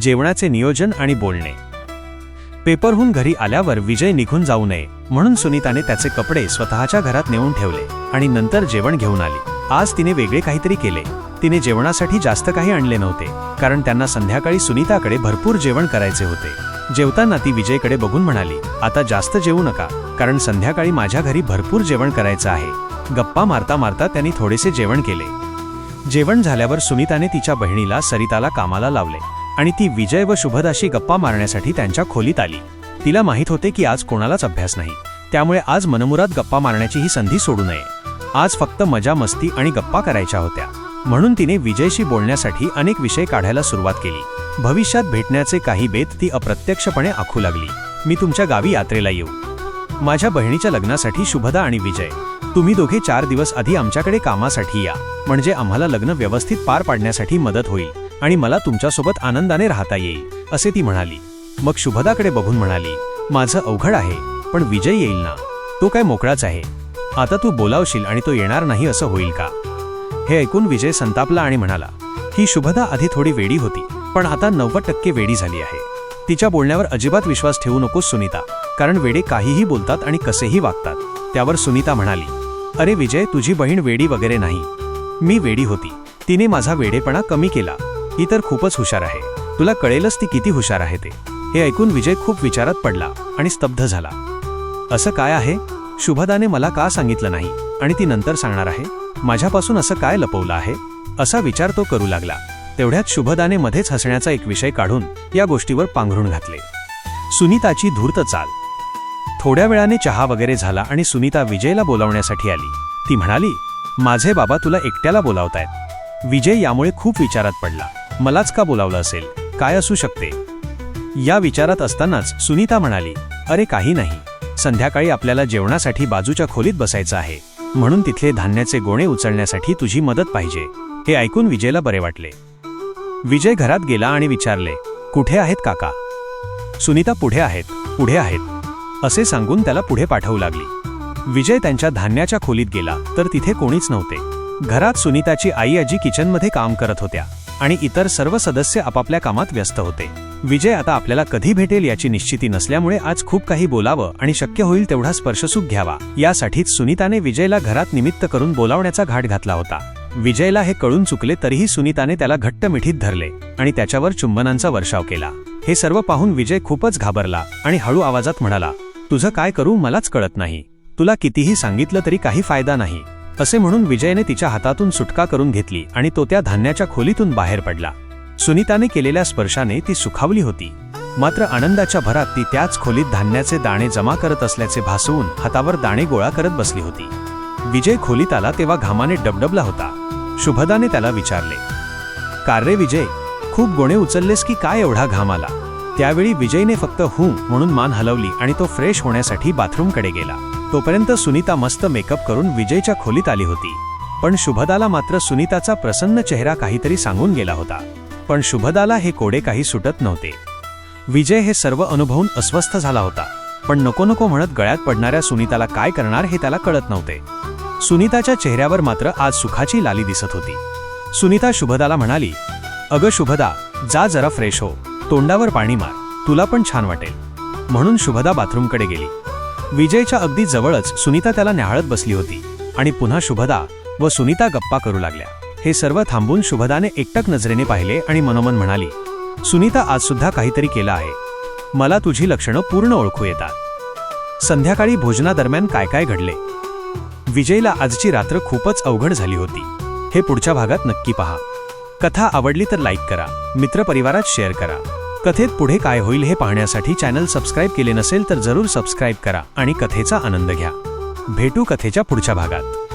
जेवणाचे नियोजन आणि बोलणे. पेपरहून घरी आल्यावर विजय निघून जाऊ नये म्हणून सुनीताने त्याचे कपडे स्वतःच्या घरात नेऊन ठेवले आणि नंतर जेवण घेऊन आली. आज तिने वेगळे काहीतरी केले. तिने जेवणासाठी जास्त काही आणले नव्हते कारण त्यांना संध्याकाळी सुनीताकडे भरपूर जेवण करायचे होते. जेवताना ती विजयकडे बघून म्हणाली आता जास्त जेवू नका कारण संध्याकाळी माझ्या घरी भरपूर जेवण करायचं आहे. गप्पा मारता मारता त्यांनी थोडेसे जेवण केले. जेवण झाल्यावर सुनीताने तिच्या बहिणीला सरिताला कामाला लावले. आणि ती विजय व शुभदाशी गप्पा मारण्यासाठी त्यांच्या खोलीत आली. तिला माहीत होते की आज कोणालाच अभ्यास नाही. त्यामुळे आज मनमुरात गप्पा मारण्याची ही संधी सोडू नये. आज फक्त मजा मस्ती आणि गप्पा करायच्या होत्या. म्हणून तिने विजयशी बोलण्यासाठी अनेक विषय काढायला सुरुवात केली. भविष्यात भेटण्याचे काही बेत ती अप्रत्यक्षपणे आखू लागली. मी तुमच्या गावी यात्रेला येऊ. माझ्या बहिणीच्या लग्नासाठी शुभदा आणि विजय. तुम्ही दोघे चार दिवस आधी आमच्याकडे कामासाठी या. म्हणजे आम्हाला लग्न व्यवस्थित पार पाडण्यासाठी मदत होईल. आणि मला तुमच्यासोबत आनंदाने राहता येईल असे ती म्हणाली. मग शुभदाकडे बघून म्हणाली माझं अवघड आहे पण विजय येईल ना? तो काय मोकळाच आहे. आता तू बोलावशील आणि तो येणार नाही असं होईल का? हे ऐकून विजय संतापला आणि म्हणाला ही शुभदा आधी थोडी वेडी होती पण आता नव्वद टक्के वेडी झाली आहे. तिच्या बोलण्यावर अजिबात विश्वास ठेवू नकोस सुनीता कारण वेडे काहीही बोलतात आणि कसेही वागतात. त्यावर सुनीता म्हणाली अरे विजय तुझी बहीण वेडी वगैरे नाही. मी वेडी होती. तिने माझा वेडेपणा कमी केला. ही तर खूपच हुशार आहे. तुला कळेलच ती किती हुशार आहे ते. हे ऐकून विजय खूप विचारात पडला आणि स्तब्ध झाला. असं काय आहे? शुभदाने मला का सांगितलं नाही? आणि ती नंतर सांगणार आहे माझ्यापासून असं काय लपवलं आहे? असा विचार तो करू लागला. तेवढ्यात शुभदाने मध्येच हसण्याचा एक विषय काढून या गोष्टीवर पांघरून घातले. सुनीताची धूर्त चाल. थोड्या वेळाने चहा वगैरे झाला आणि सुनीता विजयला बोलावण्यासाठी आली. ती म्हणाली माझे बाबा तुला एकट्याला बोलावतायत. विजय यामुळे खूप विचारात पडला. मलाच का बोलावलं असेल? काय असू शकते? या विचारात असतानाच सुनीता म्हणाली अरे काही नाही. संध्याकाळी आपल्याला जेवणासाठी बाजूच्या खोलीत बसायचं आहे. म्हणून तिथले धान्याचे गोणे उचलण्यासाठी तुझी मदत पाहिजे. हे ऐकून विजयला बरे वाटले. विजय घरात गेला आणि विचारले कुठे आहेत काका? सुनीता पुढे आहेत. पुढे आहेत. असे सांगून त्याला पुढे पाठवू लागली. विजय त्यांच्या धान्याच्या खोलीत गेला तर तिथे कोणीच नव्हते. घरात सुनीताची आई आजी किचनमध्ये काम करत होत्या. आणि इतर सर्व सदस्य आपापल्या कामात व्यस्त होते. विजय आता आपल्याला कधी भेटेल याची निश्चिती नसल्यामुळे आज खूप काही बोलावं आणि शक्य होईल तेवढा स्पर्शसुख घ्यावा. यासाठीच सुनीताने विजयला घरात निमित्त करून बोलावण्याचा घाट घातला होता. विजयला हे कळून चुकले तरीही सुनीताने त्याला घट्ट मिठीत धरले आणि त्याच्यावर चुंबनांचा वर्षाव केला. हे सर्व पाहून विजय खूपच घाबरला आणि हळू आवाजात म्हणाला तुझं काय करू मलाच कळत नाही. तुला कितीही सांगितलं तरी काही फायदा नाही. असे म्हणून विजयने तिच्या हातातून सुटका करून घेतली आणि तो त्या धान्याच्या खोलीतून बाहेर पडला. सुनीताने केलेल्या स्पर्शाने ती सुखावली होती. मात्र आनंदाच्या भरात ती त्याच खोलीत धान्याचे दाणे जमा करत असल्याचे भासवून हातावर दाणे गोळा करत बसली होती. विजय खोलीत आला तेव्हा घामाने डबडबला होता. शुभदाने त्याला विचारले कार रे विजय खूप गोणे उचललेस की काय एवढा घाम आला? त्यावेळी विजयने फक्त हू म्हणून मान हलवली आणि तो फ्रेश होण्यासाठी बाथरूमकडे गेला. तोपर्यंत सुनीता मस्त मेकअप करून विजयच्या खोलीत आली होती. पण शुभदाला मात्र सुनीताचा प्रसन्न चेहरा काहीतरी सांगून गेला होता. पण शुभदाला हे कोडे काही सुटत नव्हते. विजय हे सर्व अनुभवून अस्वस्थ झाला होता. पण नको नको म्हणत गळ्यात पडणाऱ्या सुनीताला काय करणार हे त्याला कळत नव्हते. सुनीताच्या चेहऱ्यावर मात्र आज सुखाची लाली दिसत होती. सुनीता शुभदाला म्हणाली अगं शुभदा जा जरा फ्रेश हो. तोंडावर पाणी मार. तुला पण छान वाटेल. म्हणून शुभदा बाथरूमकडे गेली. विजयच्या अगदी जवळच सुनीता त्याला न्याहाळत बसली होती आणि पुन्हा शुभदा व सुनीता गप्पा करू लागल्या. हे सर्व थांबून शुभदाने एकटक नजरेने पाहिले आणि मनोमन म्हणाली सुनीता आज सुद्धा काहीतरी केलं आहे. मला तुझी लक्षणं पूर्ण ओळखू येतात. संध्याकाळी भोजनादरम्यान काय काय घडले? विजयला आजची रात्र खूपच अवघड झाली होती. हे पुढच्या भागात नक्की पहा. कथा आवडली तर लाईक करा मित्रपरिवारात शेअर करा. कथेत पुढे काय होईल हे पाहण्यासाठी चॅनल सबस्क्राईब केले नसेल तर जरूर सबस्क्राईब करा आणि कथेचा आनंद घ्या. भेटू कथेच्या पुढच्या भागात.